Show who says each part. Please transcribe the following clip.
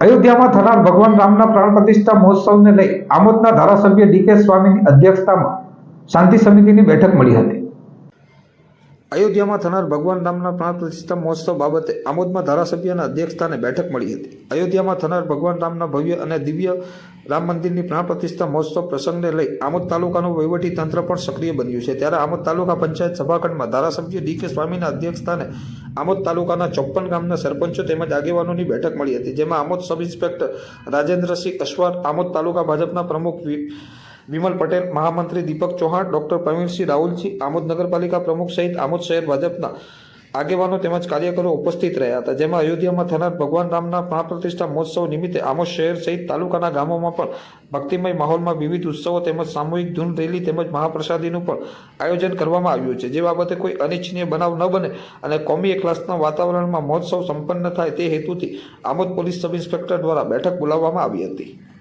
Speaker 1: અયોધ્યામાં થનાર ભગવાન રામના પ્રાણ પ્રતિષ્ઠા મહોત્સવને લઈ આમોદના ધારાસભ્ય ડીકે સ્વામીની અધ્યક્ષતામાં શાંતિ સમિતિની બેઠક મળી હતી. અયોધ્યામાં થનાર ભગવાન રામના પ્રાણ પ્રતિષ્ઠા મહોત્સવ બાબતે આમોદમાં ધારાસભ્યના અધ્યક્ષસ્થાને બેઠક મળી હતી. અયોધ્યામાં થનાર ભગવાન રામના ભવ્ય અને દિવ્ય રામ મંદિરની પ્રાણ પ્રતિષ્ઠા મહોત્સવ પ્રસંગને લઈ આમોદ તાલુકાનું વહીવટી તંત્ર પણ સક્રિય બન્યું છે. ત્યારે આમોદ તાલુકા પંચાયત સભાખંડમાં ધારાસભ્ય ડી કે સ્વામીના અધ્યક્ષસ્થાને આમોદ તાલુકાના ચોપ્પન ગામના સરપંચો તેમજ આગેવાનોની બેઠક મળી હતી, જેમાં આમોદ સબ ઇન્સ્પેક્ટર રાજેન્દ્રસિંહ અશ્વાર, આમોદ તાલુકા ભાજપના પ્રમુખ વિમલ પટેલ, મહામંત્રી દીપક ચૌહાણ, ડોક્ટર પ્રવીણસિંહ રાહુલજી, આમોદ નગરપાલિકા પ્રમુખ સહિત આમોદ શહેર ભાજપના આગેવાનો તેમજ કાર્યકરો ઉપસ્થિત રહ્યા હતા. જેમાં અયોધ્યામાં થનાર ભગવાન રામના પ્રાણપ્રતિષ્ઠા મહોત્સવ નિમિત્તે આમોદ શહેર સહિત તાલુકાના ગામોમાં પણ ભક્તિમય માહોલમાં વિવિધ ઉત્સવો તેમજ સામૂહિક ધૂન રેલી તેમજ મહાપ્રસાદીનું પણ આયોજન કરવામાં આવ્યું છે. જે બાબતે કોઈ અનિચ્છનીય બનાવ ન બને અને કોમી એકલાસના વાતાવરણમાં મહોત્સવ સંપન્ન થાય તે હેતુથી આમોદ પોલીસ સબ ઇન્સ્પેક્ટર દ્વારા બેઠક બોલાવવામાં આવી હતી.